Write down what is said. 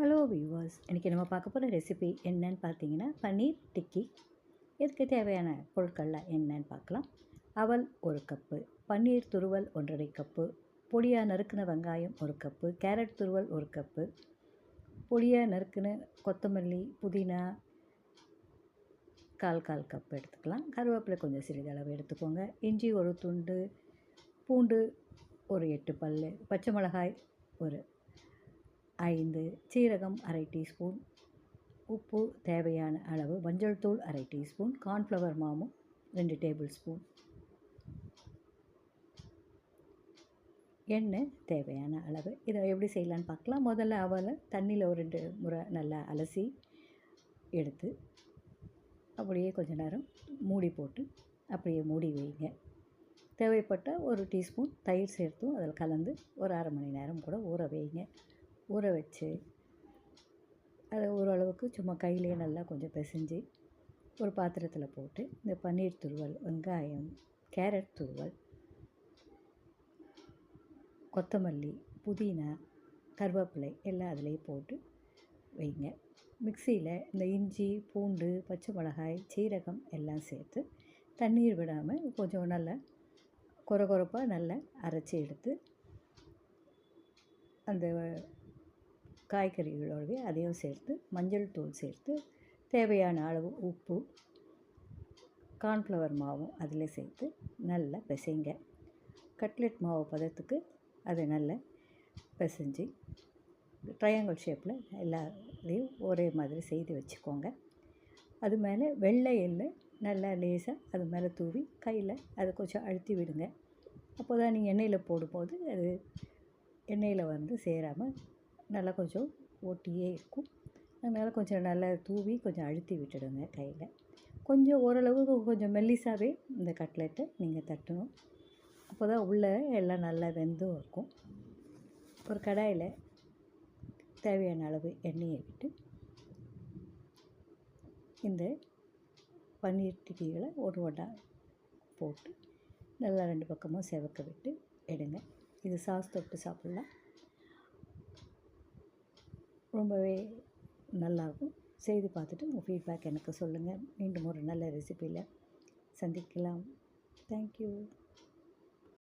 Hello viewers இன்றைக்கி நம்ம பார்க்க போகிற ரெசிபி என்னன்னு பார்த்தீங்கன்னா பன்னீர் டிக்கி. இதுக்கு தேவையான பொருட்கள்லாம் என்னன்னு பார்க்கலாம். அவல் ஒரு கப்பு பன்னீர் துருவல் ஒன்றரை கப்பு பொடியாக நறுக்கின வெங்காயம் ஒரு கப்பு கேரட் துருவல் ஒரு கப்பு பொடியாக நறுக்கின கொத்தமல்லி புதினா கால் கால் கப் எடுத்துக்கலாம். கருவேப்பிலை கொஞ்சம் சிறிதளவு எடுத்துக்கோங்க. இஞ்சி ஒரு துண்டு பூண்டு ஒரு எட்டு பல் பச்சை மிளகாய் ஒரு ஐந்து சீரகம் அரை டீஸ்பூன் உப்பு தேவையான அளவு மஞ்சள் தூள் அரை டீஸ்பூன் கார்ன்ஃப்ளவர் மாவு ரெண்டு டேபிள் ஸ்பூன். எண்ணெய் தேவையான அளவு. இதை எப்படி செய்யலான்னு பார்க்கலாம். முதல்ல அவலை தண்ணியில் ஒரு ரெண்டு முறை நல்லா அலசி எடுத்து அப்படியே கொஞ்ச நேரம் மூடி போட்டு அப்படியே மூடி வைங்க. தேவைப்பட்ட ஒரு டீஸ்பூன் தயிர் சேர்த்தும் அதில் கலந்து ஒரு அரை மணி நேரம் கூட ஊற வைங்க. ஊற வச்சு அதை ஓரளவுக்கு சும்மா கையிலே நல்லா கொஞ்சம் பிசைஞ்சு ஒரு பாத்திரத்தில் போட்டு இந்த பன்னீர் துருவல் வெங்காயம் கேரட் துருவல் கொத்தமல்லி புதினா கருவேப்பிலை எல்லாம் அதிலேயே போட்டு வைங்க. மிக்சியில் இந்த இஞ்சி பூண்டு பச்சை மிளகாய் சீரகம் எல்லாம் சேர்த்து தண்ணீர் விடாமல் கொஞ்சம் நல்லா கொர கொரப்பாக நல்லா அரைச்சி எடுத்து அந்த காய்கறிகளோடவே அதையும் சேர்த்து மஞ்சள் தூள் சேர்த்து தேவையான அளவு உப்பு கார்ன்ஃப்ளவர் மாவும் அதில் சேர்த்து நல்லா பிசைங்க. கட்லெட் மாவு பதத்துக்கு அதை நல்லா பிசைஞ்சு ட்ரையாங்கிள் ஷேப்பில் எல்லாத்தையும் ஒரே மாதிரி செய்து வச்சுக்கோங்க. அது மேலே வெள்ளை எள்ளு நல்லா லேசாக அது மேலே தூவி கையில் அதை கொஞ்சம் அழுத்தி விடுங்க. அப்போ தான் நீங்கள் எண்ணெயில் போடும்போது அது எண்ணெயில் வந்து சேராமல் நல்லா கொஞ்சம் ஒட்டியே இருக்கும். அதனால் கொஞ்சம் நல்லா தூவி கொஞ்சம் அழுத்தி விட்டுடுங்க கையில். கொஞ்சம் ஓரளவுக்கு கொஞ்சம் மெல்லிசாகவே இந்த கட்லெட்டை நீங்கள் தட்டணும். அப்போ தான் உள்ளே எல்லாம் நல்லா வெந்தும் இருக்கும். ஒரு கடாயில் தேவையான அளவு எண்ணெயை விட்டு இந்த பன்னீர் டிக்கிகளை ஒரு ஒன்றா போட்டு நல்லா ரெண்டு பக்கமும் செவக்க விட்டு எடுங்க. இது சாஸ் தொட்டு சாப்பிட்லாம். ரொம்பவே நல்லாயிருக்கும் செய்து பார்த்துட்டு உங்கள் ஃபீட்பேக் எனக்கு சொல்லுங்கள் மீண்டும் ஒரு நல்ல ரெசிப்பியில் சந்திக்கலாம். தேங்க்யூ